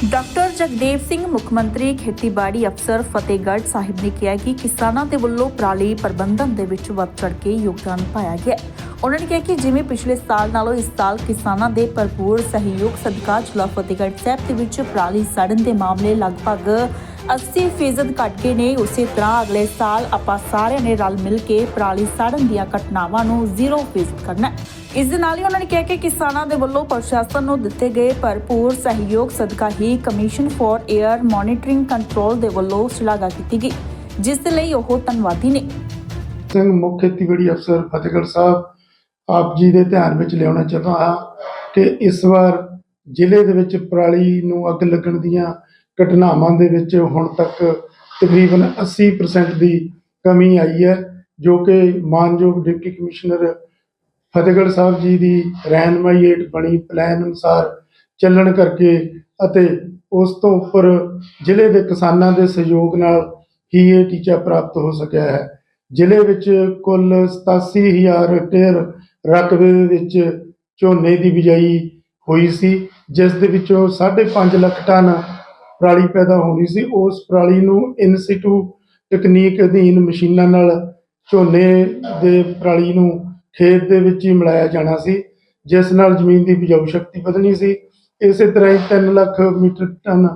Doctor Jagdev Singh, ਮੁੱਖ ਮੰਤਰੀ, ਖੇਤੀਬਾੜੀ ਅਫਸਰ ਫਤਿਹਗੜ੍ਹ ਸਾਹਿਬ ਨੇ ਕਿਹਾ ਕਿ ਕਿਸਾਨਾਂ ਦੇ ਵੱਲੋਂ ਪਰਾਲੀ ਪ੍ਰਬੰਧਨ ਦੇ ਵਿੱਚ ਵੱਧ ਚੜ੍ਹ ਕੇ ਯੋਗਦਾਨ ਪਾਇਆ ਗਿਆ ਉਹਨਾਂ ਨੇ ਕਿਹਾ ਕਿ ਜਿਵੇਂ ਪਿਛਲੇ ਸਾਲ ਨਾਲੋਂ ਇਸ ਸਾਲ ਕਿਸਾਨਾਂ ਦੇ ਭਰਪੂਰ ਸਹਿਯੋਗ ਸਦਕਾ ਜ਼ਿਲ੍ਹਾ ਫਤਿਹਗੜ੍ਹ ਸਾਹਿਬ ਦੇ ਵਿੱਚ ਪਰਾਲੀ ਸੜਨ ਦੇ ਮਾਮਲੇ ਲਗਭਗ 80% ਘਟ ਗਏ ਨੇ ਉਸੇ ਤਰ੍ਹਾਂ ਅਗਲੇ ਸਾਲ ਆਪਾਂ ਸਾਰਿਆਂ ਨੇ ਰਲ ਮਿਲ ਕੇ ਪਰਾਲੀ ਸੜਨ ਦੀਆਂ ਘਟਨਾਵਾਂ ਨੂੰ 0% ਕਰਨਾ ਹੈ। ਇਸ ਦੇ ਨਾਲ ਹੀ ਉਹਨਾਂ ਨੇ ਕਿਹਾ ਕਿ ਕਿਸਾਨਾਂ ਦੇ ਵੱਲੋਂ ਪ੍ਰਸ਼ਾਸਨ ਨੂੰ ਦਿੱਤੇ ਗਏ ਭਰਪੂਰ ਸਹਿਯੋਗ ਸਦਕਾ ਹੀ commission for air monitoring control ਦੇ ਵੱਲੋਂ ਸ਼ਲਾਘਾ ਕੀਤੀ ਗਈ, ਜਿਸ ਦੇ ਲਈ ਉਹ ਧੰਨਵਾਦੀ ਨੇ ਸਿੰਘ ਮੁੱਖ ਖੇਤੀਬਾੜੀ ਅਫਸਰ ਫਤਿਹਗੜ੍ਹ ਸਾਹਿਬ, ਆਪ ਜੀ ਦੇ ਧਿਆਨ ਵਿੱਚ ਲਿਆਉਣਾ ਚਾਹੁੰਦਾ ਹਾਂ ਕਿ ਇਸ ਵਾਰ ਜ਼ਿਲ੍ਹੇ ਦੇ ਵਿੱਚ ਪਰਾਲੀ ਨੂੰ ਅੱਗ ਲੱਗਣ ਦੀਆਂ ਘਟਨਾਵਾਂ ਦੇ ਵਿੱਚ ਹੁਣ ਤੱਕ ਤਕਰੀਬਨ 80% ਦੀ ਕਮੀ ਆਈ ਹੈ, ਜੋ ਕਿ ਮਾਨਯੋਗ ਡਿਪਟੀ ਕਮਿਸ਼ਨਰ ਫਤਿਹਗੜ੍ਹ ਸਾਹਿਬ ਜੀ ਦੀ ਰਹਿਨਮਾਈ ਹੇਠ ਬਣੀ ਪਲਾਨ ਅਨੁਸਾਰ ਚੱਲਣ ਕਰਕੇ ਅਤੇ ਉਸ ਤੋਂ ਉੱਪਰ ਜ਼ਿਲ੍ਹੇ ਦੇ ਕਿਸਾਨਾਂ ਦੇ ਸਹਿਯੋਗ ਨਾਲ ਹੀ ਇਹ ਟੀਚਾ ਪ੍ਰਾਪਤ ਹੋ ਸਕਿਆ ਹੈ। ਜ਼ਿਲ੍ਹੇ ਵਿੱਚ ਕੁੱਲ 87000 ਹੈਕਟੇਅਰ ਰਕਬੇ ਦੇ ਵਿੱਚ ਝੋਨੇ ਦੀ ਬਿਜਾਈ ਹੋਈ ਸੀ, ਜਿਸ ਦੇ ਵਿੱਚੋਂ 5.5 ਲੱਖ ਟਨ ਪਰਾਲੀ ਪੈਦਾ ਹੋਣੀ ਸੀ, ਉਸ ਪਰਾਲੀ ਨੂੰ ਇਨ ਸਿਟੂ ਤਕਨੀਕ ਅਧੀਨ ਮਸ਼ੀਨਾਂ ਨਾਲ ਝੋਨੇ ਦੇ ਪਰਾਲੀ ਨੂੰ ਖੇਤ ਦੇ ਵਿੱਚ ਹੀ ਮਿਲਾਇਆ ਜਾਣਾ ਸੀ, ਜਿਸ ਨਾਲ ਜ਼ਮੀਨ ਦੀ ਉਪਜਾਊ ਸ਼ਕਤੀ ਵਧਣੀ ਸੀ। ਇਸੇ ਤਰ੍ਹਾਂ ਹੀ 3 ਲੱਖ ਮੀਟਰ ਟਨ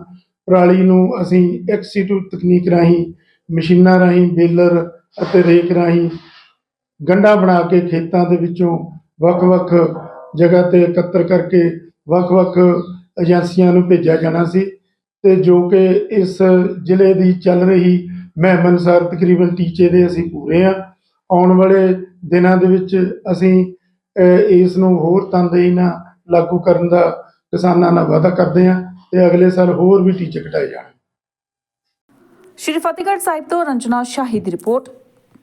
ਪਰਾਲੀ ਨੂੰ ਅਸੀਂ ਐਕਸ ਸਿਟੂ ਤਕਨੀਕ ਰਾਹੀਂ, ਮਸ਼ੀਨਾਂ ਰਾਹੀਂ, ਬੇਲਰ ਅਤੇ ਰੇਕ ਰਾਹੀਂ ਗੰਢਾ ਬਣਾ ਕੇ ਖੇਤਾਂ ਦੇ ਵਿੱਚੋਂ ਵੱਖ-ਵੱਖ ਜਗ੍ਹਾ ਤੇ ਇਕੱਤਰ ਕਰਕੇ ਵੱਖ-ਵੱਖ ਏਜੰਸੀਆਂ ਨੂੰ ਭੇਜਿਆ ਜਾਣਾ ਸੀ। ਤੇ ਜੋ ਕਿ ਇਸ ਜ਼ਿਲ੍ਹੇ ਦੀ ਚੱਲ ਰਹੀ ਮੁਹਿੰਮ ਅਨੁਸਾਰ ਤਕਰੀਬਨ ਟੀਚੇ ਦੇ ਅਸੀਂ ਪੂਰੇ ਆ ਆਉਣ ਵਾਲੇ ਦਿਨਾਂ ਦੇ ਵਿੱਚ ਅਸੀਂ ਇਸ ਨੂੰ ਹੋਰ ਤਨਦੇਹੀ ਨਾਲ ਲਾਗੂ ਕਰਨ ਦਾ ਕਿਸਾਨਾਂ ਨਾਲ ਵਾਅਦਾ ਕਰਦੇ ਹਾਂ ਤੇ ਅਗਲੇ ਸਾਲ ਹੋਰ ਵੀ ਟੀਚੇ ਘਟਾਏ ਜਾਣ ਸ਼੍ਰੀ ਫਤਿਹਗੜ੍ਹ ਸਾਹਿਬ ਤੋਂ ਰੰਜਨਾ ਸ਼ਾਹੀ ਦੀ ਰਿਪੋਰਟ।